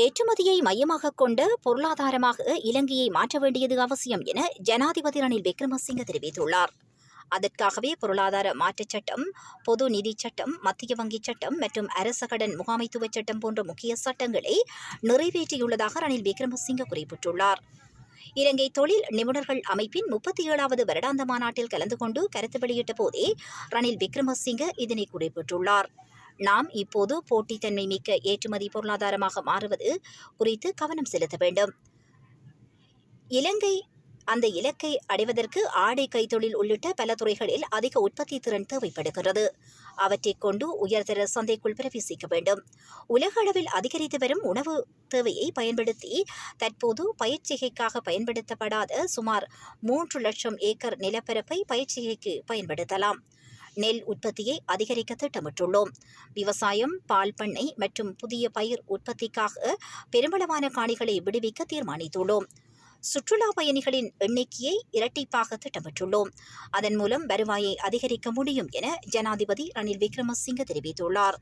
ஏற்றுமதியை மையமாக கொண்ட பொருளாதாரமாக இலங்கையை மாற்ற வேண்டியது அவசியம் என ஜனாதிபதி ரணில் விக்ரமசிங்க தெரிவித்துள்ளார். அதற்காகவே பொருளாதார மாற்றச் சட்டம் பொது நிதி சட்டம் மத்திய வங்கிச் சட்டம் மற்றும் அரச கடன் முகாமைத்துவ சட்டம் போன்ற முக்கிய சட்டங்களை நிறைவேற்றியுள்ளதாக ரணில் விக்ரமசிங்க குறிப்பிட்டுள்ளார். இலங்கை தொழில் நிபுணர்கள் அமைப்பின் முப்பத்தி ஏழாவது வருடாந்த மாநாட்டில் கலந்து கொண்டு கருத்து வெளியிட்ட போதே ரணில் விக்ரமசிங்க இதனை குறிப்பிட்டுள்ளார். நாம் இப்போது போட்டித்தன்மை மிக்க ஏற்றுமதி பொருளாதாரமாக மாறுவது குறித்து கவனம் செலுத்த வேண்டும். இலங்கை அந்த இலக்கை அடைவதற்கு ஆடை கைத்தொழில் உள்ளிட்ட பல துறைகளில் அதிக உற்பத்தி திறன் தேவைப்படுகிறது. அவற்றைக் கொண்டு உயர்தர சந்தைக்குள் பிரவேசிக்க வேண்டும். உலக அளவில் அதிகரித்து வரும் உணவு தேவையை பயன்படுத்தி தற்போது பயிற்சிகைக்காக பயன்படுத்தப்படாத சுமார் மூன்று லட்சம் ஏக்கர் நிலப்பரப்பை பயிற்சிகைக்கு பயன்படுத்தலாம். நெல் உற்பத்தியை அதிகரிக்க திட்டமிட்டுள்ளோம். விவசாயம் பால் பண்ணை மற்றும் புதிய பயிர் உற்பத்திக்காக பெருமளவான காணிகளை விடுவிக்க தீர்மானித்துள்ளோம். சுற்றுலா பயணிகளின் எண்ணிக்கையை இரட்டிப்பாக திட்டமிட்டுள்ளோம். அதன் மூலம் வருவாயை அதிகரிக்க முடியும் என ஜனாதிபதி ரணில் விக்ரமசிங்க தெரிவித்துள்ளார்.